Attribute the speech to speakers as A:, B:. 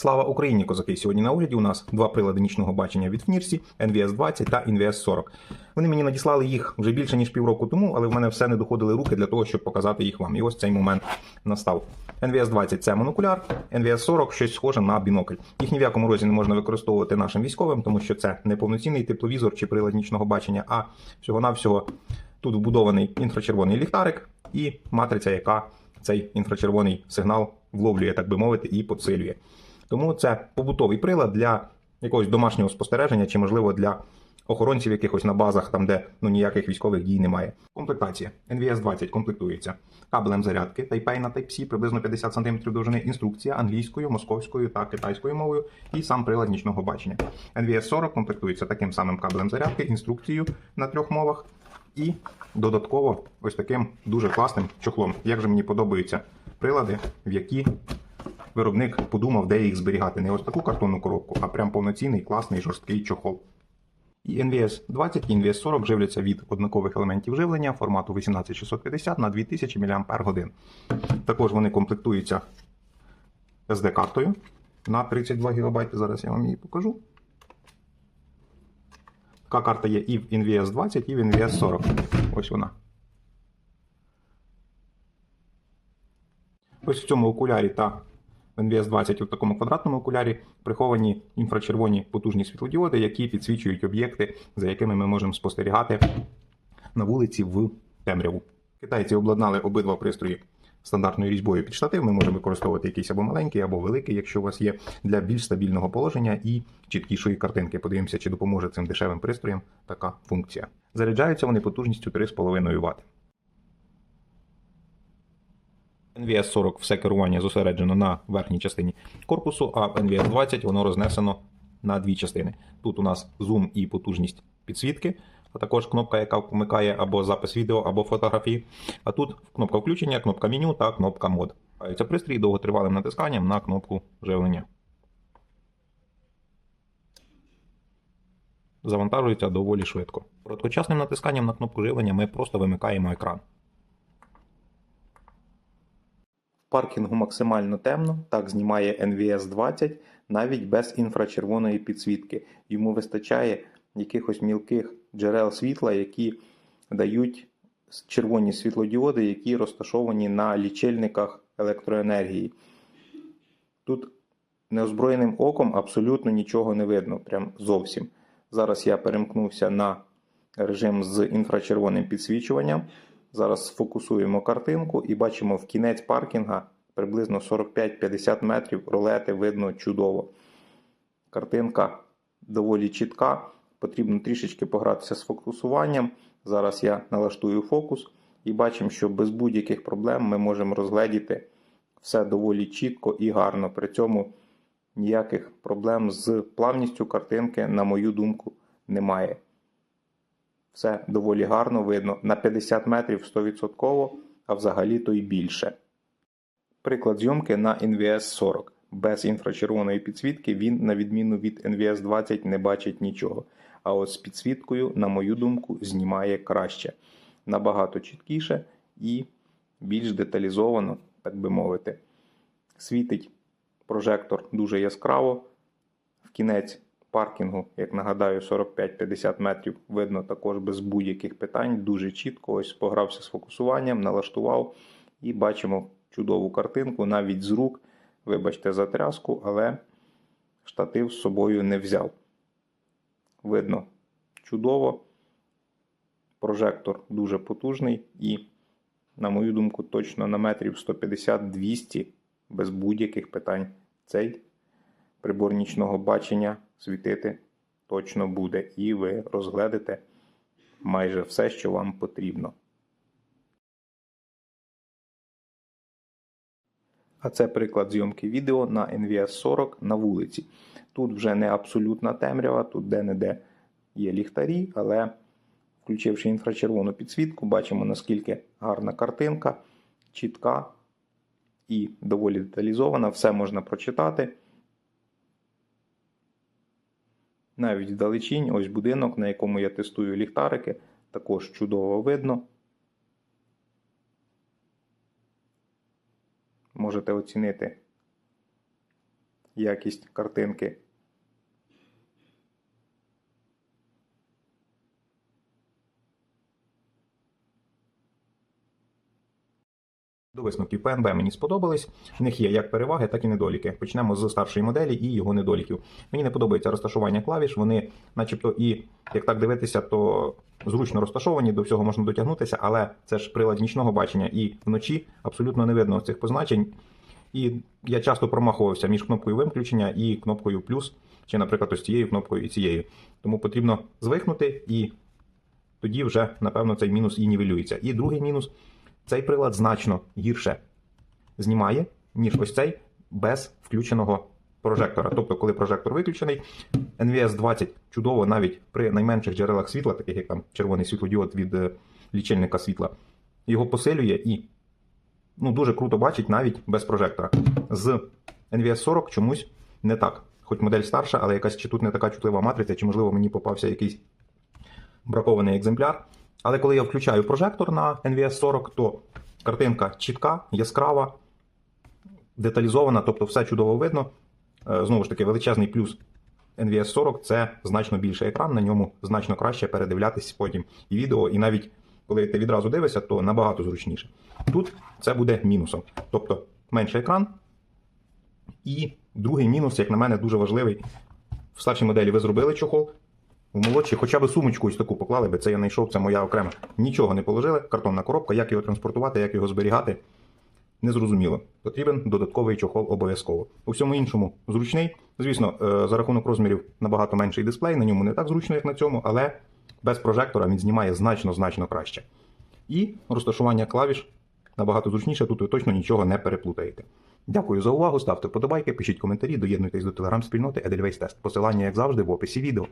A: Слава Україні, козаки! Сьогодні на огляді у нас два прилади нічного бачення від FNIRSI NVS 20 та NVS 40. Вони мені надіслали їх вже більше ніж півроку тому, але в мене все не доходили руки для того, щоб показати їх вам. І ось цей момент настав. NVS 20 це монокуляр, NVS 40 щось схоже на бінокль. Їх ні в якому разі не можна використовувати нашим військовим, тому що це не повноцінний тепловізор чи прилад нічного бачення, а всього-навсього тут вбудований інфрачервоний ліхтарик і матриця, яка цей інфрачервоний сигнал вловлює, так би мовити, і підсилює. Тому це побутовий прилад для якогось домашнього спостереження, чи, можливо, для охоронців якихось на базах, там, де ну, ніяких військових дій немає. Комплектація. NVS 20 комплектується кабелем зарядки Type-A на Type-C, приблизно 50 см довжини, інструкція англійською, московською та китайською мовою і сам прилад нічного бачення. NVS 40 комплектується таким самим кабелем зарядки, інструкцією на трьох мовах. І додатково ось таким дуже класним чохлом. Як же мені подобаються прилади, в які виробник подумав, де їх зберігати. Не ось таку картонну коробку, а прям повноцінний, класний, жорсткий чохол. І NVS 20 і NVS 40 живляться від однакових елементів живлення формату 18650 на 2000 мАч. Також вони комплектуються SD-картою на 32 ГБ. Зараз я вам її покажу. Така карта є і в NVS 20, і в NVS 40. Ось вона. Ось в цьому окулярі та в NVS 20 у такому квадратному окулярі приховані інфрачервоні потужні світлодіоди, які підсвічують об'єкти, за якими ми можемо спостерігати на вулиці в темряву. Китайці обладнали обидва пристрої стандартною різьбою під штатив. Ми можемо використовувати якийсь або маленький, або великий, якщо у вас є, для більш стабільного положення і чіткішої картинки. Подивимося, чи допоможе цим дешевим пристроям така функція. Заряджаються вони потужністю 3,5 Вт. NVS 40 все керування зосереджено на верхній частині корпусу, а NVS 20 воно рознесено на дві частини. Тут у нас зум і потужність підсвітки, а також кнопка, яка вмикає або запис відео, або фотографії. А тут кнопка включення, кнопка меню та кнопка мод. Це пристрій довготривалим натисканням на кнопку живлення. Завантажується доволі швидко. Короткочасним натисканням на кнопку живлення ми просто вимикаємо екран. В паркінгу максимально темно, так знімає NVS 20 навіть без інфрачервоної підсвітки. Йому вистачає якихось мілких джерел світла, які дають червоні світлодіоди, які розташовані на лічильниках електроенергії. Тут неозброєним оком абсолютно нічого не видно, прям зовсім. Зараз я перемкнувся на режим з інфрачервоним підсвічуванням. Зараз сфокусуємо картинку і бачимо в кінець паркінга приблизно 45-50 метрів ролети видно чудово. Картинка доволі чітка. Потрібно трішечки погратися з фокусуванням. Зараз я налаштую фокус і бачимо, що без будь-яких проблем ми можемо розгледіти все доволі чітко і гарно. При цьому ніяких проблем з плавністю картинки, на мою думку, немає. Все доволі гарно видно. На 50 метрів 100%, а взагалі то й більше. Приклад зйомки на NVS 40. Без інфрачервоної підсвітки він, на відміну від NVS 20, не бачить нічого. А от з підсвіткою, на мою думку, знімає краще. Набагато чіткіше і більш деталізовано, так би мовити. Світить прожектор дуже яскраво. В кінець паркінгу, як нагадаю, 45-50 метрів видно також без будь-яких питань. Дуже чітко ось погрався з фокусуванням, налаштував і бачимо чудову картинку навіть з рук. Вибачте за тряску, але штатив з собою не взяв. Видно чудово. Прожектор дуже потужний і, на мою думку, точно на метрів 150-200 без будь-яких питань цей прибор нічного бачення світити точно буде. І ви розгледите майже все, що вам потрібно. А це приклад зйомки відео на NVS 40 на вулиці. Тут вже не абсолютна темрява, тут де-не-де є ліхтарі, але включивши інфрачервону підсвітку, бачимо, наскільки гарна картинка, чітка і доволі деталізована. Все можна прочитати. Навіть вдалечінь, ось будинок, на якому я тестую ліхтарики, також чудово видно. Можете оцінити якість картинки. До висновків ПНБ мені сподобались. В них є як переваги, так і недоліки. Почнемо з старшої моделі і його недоліків. Мені не подобається розташування клавіш. Вони, начебто, і як так дивитися, то зручно розташовані, до всього можна дотягнутися, але це ж прилад нічного бачення, і вночі абсолютно не видно цих позначень. І я часто промахувався між кнопкою виключення і кнопкою плюс, чи, наприклад, ось цією кнопкою і цією. Тому потрібно звикнути, і тоді вже, напевно, цей мінус і нівелюється. І другий мінус цей прилад значно гірше знімає, ніж ось цей без включеного прожектора. Тобто, коли прожектор виключений, NVS 20 чудово навіть при найменших джерелах світла, таких як там червоний світлодіод від е, лічильника світла, його посилює і ну, дуже круто бачить навіть без прожектора. З NVS 40 чомусь не так. Хоч модель старша, але якась чи тут не така чутлива матриця, чи, можливо, мені попався якийсь бракований екземпляр. Але коли я включаю прожектор на NVS 40, то картинка чітка, яскрава, деталізована, тобто все чудово видно. Е, Знову ж таки, величезний плюс NVS 40 це значно більший екран, на ньому значно краще передивлятись потім і відео, і навіть коли ти відразу дивишся, то набагато зручніше. Тут це буде мінусом. Тобто менший екран. І другий мінус, як на мене, дуже важливий. В старшій моделі ви зробили чохол, в молодшій хоча б сумочку ось таку поклали би, це я знайшов, це моя окрема. Нічого не положили, картонна коробка, як його транспортувати, як його зберігати. Незрозуміло. Потрібен додатковий чохол обов'язково. У всьому іншому зручний. Звісно, е, за рахунок розмірів набагато менший дисплей, на ньому не так зручно, як на цьому, але без прожектора він знімає значно-значно краще. І розташування клавіш набагато зручніше, тут ви точно нічого не переплутаєте. Дякую за увагу, ставте вподобайки, пишіть коментарі, доєднуйтесь до телеграм-спільноти Edelweiss Test. Посилання, як завжди, в описі відео.